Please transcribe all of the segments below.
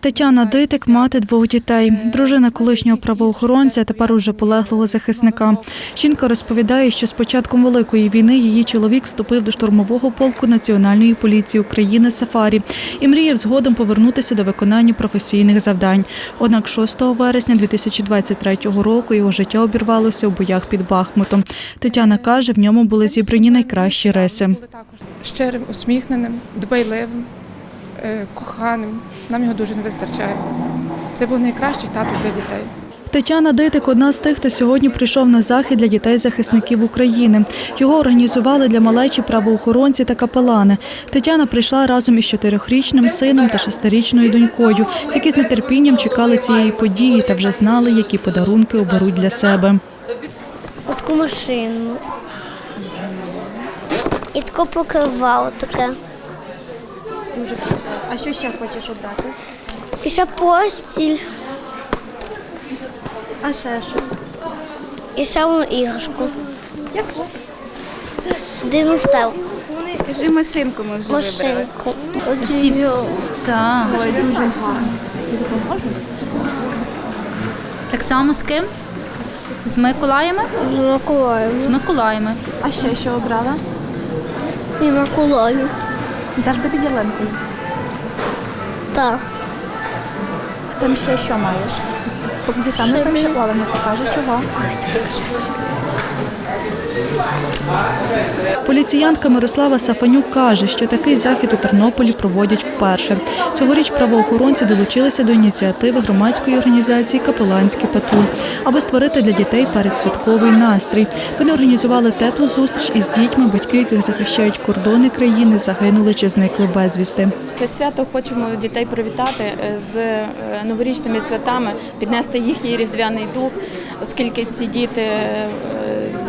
Тетяна Дитик, мати двох дітей, дружина колишнього правоохоронця, тепер уже полеглого захисника. Жінка розповідає, що з початком великої війни її чоловік вступив до штурмового полку Національної поліції України Сафарі і мріяв згодом повернутися до виконання професійних завдань. Однак 6 вересня 2023 року його життя обірвалося у боях під Бахмутом. Тетяна каже, в ньому були зібрані найкращі риси. щирим, усміхненим, дбайливим, е, коханим. Нам його дуже не вистачає. Це був найкращий тато для дітей. Тетяна Дитик одна з тих, хто сьогодні прийшов на захід для дітей-захисників України. Його організували для малечі правоохоронці та капелани. Тетяна прийшла разом із чотирьохрічним сином та шестирічною донькою, які з нетерпінням чекали цієї події та вже знали, які подарунки оберуть для себе. таку машину. І таку покривало таке. Дуже красиво. А що ще хочеш обрати? І ще постіль, А ще що? і ще одну іграшку. Яку? Дивностав, Кажи машинку ми вже вибрали. машинку. Так, Ой, дуже гарно. так само з ким? З Миколаями? З Миколаєм. З Миколаями. А ще що обрала? І Миколаєм. Даш тобі ялинкою. Так. Там ще що маєш? Дістанеш там ще оленя, покажеш його. Поліціянтка Мирослава Сафанюк каже, що такий захід у Тернополі проводять вперше. Цьогоріч правоохоронці долучилися до ініціативи громадської організації Капеланський патруль, аби створити для дітей передсвятковий настрій. Вони організували теплу зустріч із дітьми, батьки яких захищають кордони країни, загинули чи зникли безвісти. Це свято хочемо дітей привітати е, з е, новорічними святами, піднести їхній різдвяний дух, оскільки ці діти е,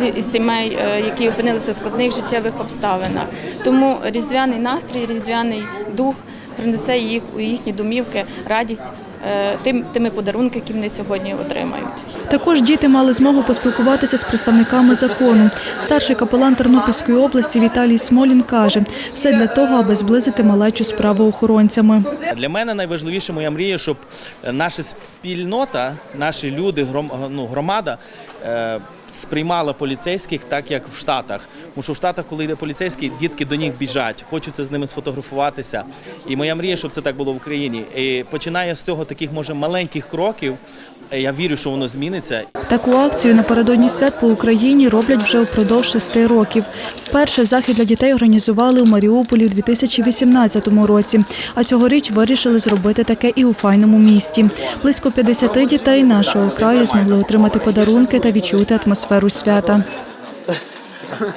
із сімей, е, які опинилися в складних життєвих обставинах. Тому різдвяний настрій, різдвяний дух принесе їх у їхні домівки радість тим, тими подарунки, які вони сьогодні отримають. Також діти мали змогу поспілкуватися з представниками закону. Старший капелан Тернопільської області Віталій Смолін каже, все для того, аби зблизити малечу з правоохоронцями. Для мене найважливіше моя мрія, щоб наша спільнота, наші люди, ну, громада е, сприймала поліцейських так, як в Штатах. Тому що в Штатах, коли йде поліцейський, дітки до них біжать, хочуться з ними сфотографуватися. І моя мрія, щоб це так було в Україні. І починає з цього таких, може, маленьких кроків. Я вірю, що воно зміниться. Таку акцію напередодні свят по Україні роблять вже впродовж шести років. Вперше захід для дітей організували у Маріуполі у 2018 році, а цьогоріч вирішили зробити таке і у файному місті. Близько 50 дітей нашого краю змогли отримати подарунки та відчути атмосферу свята.